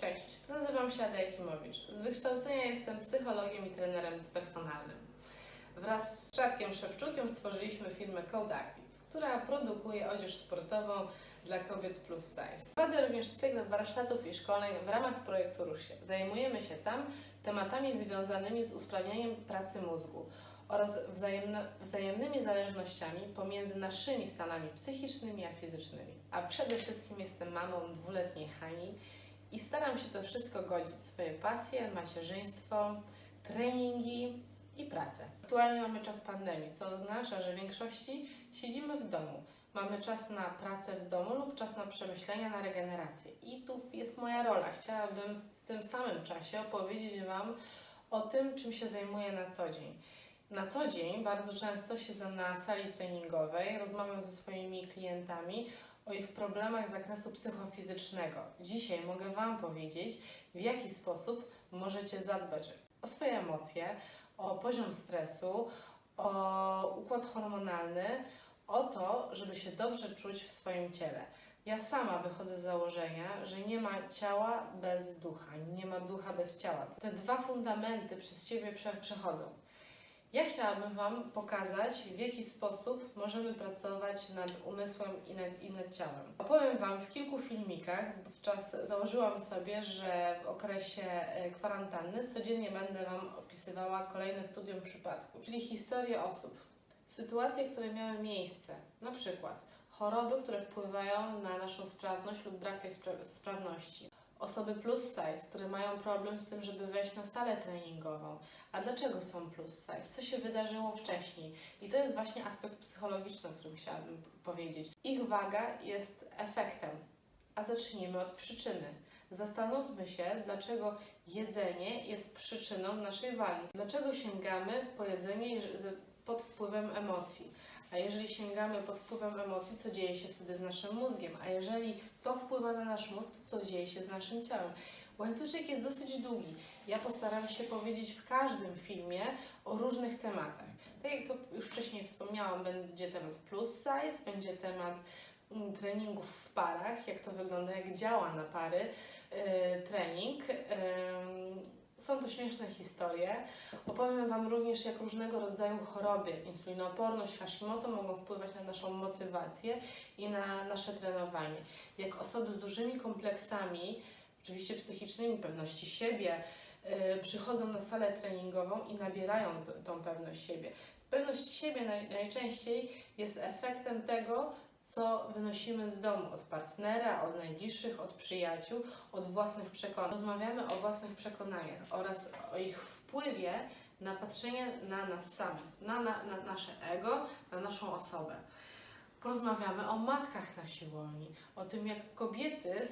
Cześć, nazywam się Ada Jakimowicz. Z wykształcenia jestem psychologiem i trenerem personalnym. Wraz z Czarkiem Szewczukiem stworzyliśmy firmę Code Active, która produkuje odzież sportową dla kobiet plus size. Prowadzę również cykl warsztatów i szkoleń w ramach projektu Rusz się. Zajmujemy się tam tematami związanymi z usprawnianiem pracy mózgu oraz wzajemnymi zależnościami pomiędzy naszymi stanami psychicznymi a fizycznymi. A przede wszystkim jestem mamą dwuletniej Hani i staram się to wszystko godzić swoje pasje, macierzyństwo, treningi i pracę. Aktualnie mamy czas pandemii, co oznacza, że w większości siedzimy w domu. Mamy czas na pracę w domu lub czas na przemyślenia, na regenerację. I tu jest moja rola. Chciałabym w tym samym czasie opowiedzieć Wam o tym, czym się zajmuję na co dzień. Na co dzień bardzo często siedzę na sali treningowej, rozmawiam ze swoimi klientami o ich problemach z zakresu psychofizycznego. Dzisiaj mogę Wam powiedzieć, w jaki sposób możecie zadbać o swoje emocje, o poziom stresu, o układ hormonalny, o to, żeby się dobrze czuć w swoim ciele. Ja sama wychodzę z założenia, że nie ma ciała bez ducha, nie ma ducha bez ciała. Te dwa fundamenty przez Ciebie prze- przechodzą. Ja chciałabym Wam pokazać, w jaki sposób możemy pracować nad umysłem i nad, i nad ciałem. Opowiem Wam w kilku filmikach, bo wczas założyłam sobie, że w okresie e, kwarantanny codziennie będę Wam opisywała kolejne studium przypadku, czyli historię osób, sytuacje, które miały miejsce, na przykład choroby, które wpływają na naszą sprawność lub brak tej spra- sprawności. Osoby plus size, które mają problem z tym, żeby wejść na salę treningową. A dlaczego są plus size? Co się wydarzyło wcześniej? I to jest właśnie aspekt psychologiczny, o którym chciałabym powiedzieć. Ich waga jest efektem. A zacznijmy od przyczyny. Zastanówmy się, dlaczego jedzenie jest przyczyną naszej wagi. Dlaczego sięgamy po jedzenie pod wpływem emocji? A jeżeli sięgamy pod wpływem emocji, co dzieje się wtedy z naszym mózgiem? A jeżeli to wpływa na nasz mózg, to co dzieje się z naszym ciałem? Łańcuszek jest dosyć długi. Ja postaram się powiedzieć w każdym filmie o różnych tematach. Tak jak już wcześniej wspomniałam, będzie temat plus size, będzie temat mm, treningów w parach, jak to wygląda, jak działa na pary yy, trening. To śmieszne historie. Opowiem Wam również, jak różnego rodzaju choroby, insulinooporność, Hashimoto mogą wpływać na naszą motywację i na nasze trenowanie. Jak osoby z dużymi kompleksami, oczywiście psychicznymi, pewności siebie, yy, przychodzą na salę treningową i nabierają tą pewność siebie. Pewność siebie naj, najczęściej jest efektem tego, co wynosimy z domu od partnera, od najbliższych, od przyjaciół, od własnych przekonań. Rozmawiamy o własnych przekonaniach oraz o ich wpływie na patrzenie na nas samych, na, na, na nasze ego, na naszą osobę. Porozmawiamy o matkach na siłowni, o tym, jak kobiety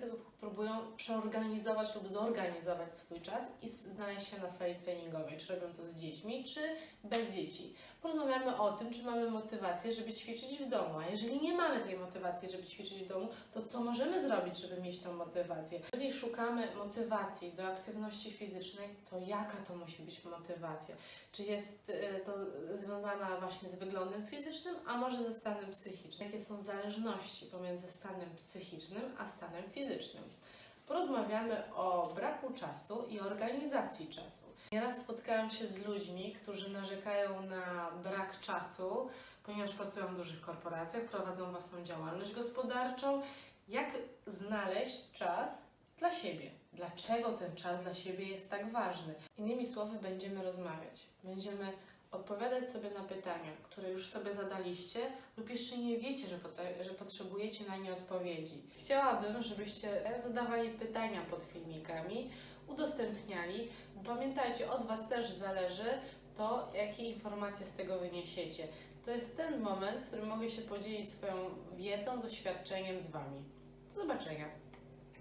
próbują przeorganizować lub zorganizować swój czas i znaleźć się na sali treningowej, czy robią to z dziećmi, czy bez dzieci. Porozmawiamy o tym, czy mamy motywację, żeby ćwiczyć w domu, a jeżeli nie mamy tej motywacji, żeby ćwiczyć w domu, to co możemy zrobić, żeby mieć tą motywację? Jeżeli szukamy motywacji do aktywności fizycznej, to jaka to musi być motywacja? Czy jest y, to związana właśnie z wyglądem fizycznym, a może ze stanem psychicznym? Jakie są zależności pomiędzy stanem psychicznym a stanem fizycznym? Porozmawiamy o braku czasu i organizacji czasu. Nieraz spotkałam się z ludźmi, którzy narzekają na brak czasu, ponieważ pracują w dużych korporacjach, prowadzą własną działalność gospodarczą. Jak znaleźć czas dla siebie? Dlaczego ten czas dla siebie jest tak ważny? Innymi słowy, będziemy rozmawiać. Będziemy odpowiadać sobie na pytania, które już sobie zadaliście lub jeszcze nie wiecie, że, że potrzebujecie na nie odpowiedzi. Chciałabym, żebyście zadawali pytania pod filmikami, udostępniali. Pamiętajcie, od Was też zależy to, jakie informacje z tego wyniesiecie. To jest ten moment, w którym mogę się podzielić swoją wiedzą, doświadczeniem z Wami. Do zobaczenia.